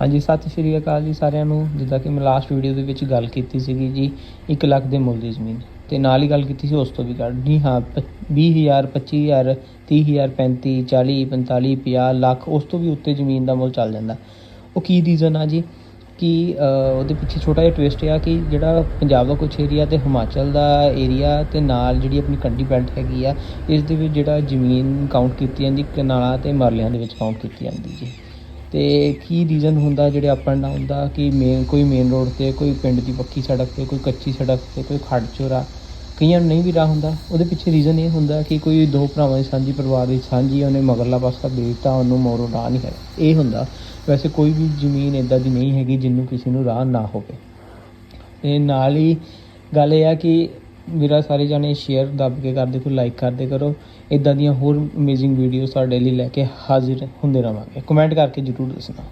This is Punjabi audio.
ਹਾਂਜੀ, ਸਤਿ ਸ਼੍ਰੀ ਅਕਾਲ ਜੀ ਸਾਰਿਆਂ ਨੂੰ। ਜਿੱਦਾਂ ਕਿ ਮੈਂ ਲਾਸਟ ਵੀਡੀਓ ਦੇ ਵਿੱਚ ਗੱਲ ਕੀਤੀ ਸੀਗੀ ਜੀ 1 ਲੱਖ ਦੇ ਮੁੱਲ ਦੀ ਜ਼ਮੀਨ। ਤੇ ਨਾਲ ਹੀ ਗੱਲ ਕੀਤੀ ਸੀ ਉਸ ਤੋਂ ਵੀ ਘੱਟ ਜੀ ਹਾਂ 20000 25000 30000 35 40 45 50 ਲੱਖ, ਉਸ ਤੋਂ ਵੀ ਉੱਤੇ ਜ਼ਮੀਨ ਦਾ ਮੁੱਲ ਚੱਲ ਜਾਂਦਾ। ਉਹ ਕੀ ਰੀਜ਼ਨ ਆ ਜੀ? ਕਿ ਉਹਦੇ ਪਿੱਛੇ ਛੋਟਾ ਜਿਹਾ ਟਵਿਸਟ ਆ ਕਿ ਜਿਹੜਾ ਪੰਜਾਬ ਦਾ ਕੁਝ ਏਰੀਆ ਤੇ ਹਿਮਾਚਲ ਦਾ ਏਰੀਆ ਤੇ ਨਾਲ ਜਿਹੜੀ ਆਪਣੀ ਕੰਡੀ ਬੈਲਟ ਹੈਗੀ ਆ, ਇਸ ਦੇ ਵਿੱਚ ਜਿਹੜਾ ਜ਼ਮੀਨ ਕਾਊਂਟ ਕੀਤੀ ਜਾਂਦੀ, ਕਨਾਲਾਂ ਤੇ ਮਰਲਿਆਂ ਦੇ ਵਿੱਚ ਕਾਊਂਟ ਕੀਤੀ ਜਾਂਦੀ ਜੀ। ਤੇ ਕੀ ਰੀਜ਼ਨ ਹੁੰਦਾ ਜਿਹੜੇ ਅਪ ਐਂਡ ਡਾਊਨ ਦਾ ਕਿ ਮੇਨ ਕੋਈ ਮੇਨ ਰੋਡ ਤੇ, ਕੋਈ ਪਿੰਡ ਦੀ ਪੱਕੀ ਸੜਕ ਤੇ, ਕੋਈ ਕੱਚੀ ਸੜਕ ਤੇ, ਕੋਈ ਖੱਡ ਚੋਰਾ, ਕਈਆਂ ਨੂੰ ਨਹੀਂ ਵੀ ਰਾਹ ਹੁੰਦਾ। ਉਹਦੇ ਪਿੱਛੇ ਰੀਜ਼ਨ ਇਹ ਹੁੰਦਾ ਕਿ ਕੋਈ ਦੋ ਭਰਾਵਾਂ ਦੀ ਸਾਂਝੀ, ਪਰਿਵਾਰ ਦੀ ਸਾਂਝੀ, ਉਹਨੇ ਮਗਰਲਾ ਪਾਸਾ ਵੇਚਤਾ ਉਹਨੂੰ ਮੋਰੋ ਰਾਹ ਨਹੀਂ ਹੈ। ਇਹ ਹੁੰਦਾ। ਵੈਸੇ ਕੋਈ ਵੀ ਜ਼ਮੀਨ ਇਦਾਂ ਦੀ ਨਹੀਂ ਹੈਗੀ ਜਿਹਨੂੰ ਕਿਸੇ ਨੂੰ ਰਾਹ ਨਾ ਹੋਵੇ। ਤੇ ਨਾਲ ਹੀ ਗੱਲ ਇਹ ਆ ਕਿ ਮੇਰਾ ਸਾਰੇ ਜਾਣੇ ਸ਼ੇਅਰ ਦੱਬ ਕੇ ਕਰਦੇ ਕਰੋ ਲਾਈਕ ਕਰਦੇ ਕਰੋ ਇਦਾਂ ਦੀਆਂ ਹੋਰ ਅਮੇਜ਼ਿੰਗ ਵੀਡੀਓ ਸਾਡੇ ਲਈ ਲੈ ਕੇ ਹਾਜ਼ਰ ਹੁੰਦੇ ਰਵਾਂਗੇ। ਕਮੈਂਟ ਕਰਕੇ ਜਰੂਰ ਦੱਸਣਾ।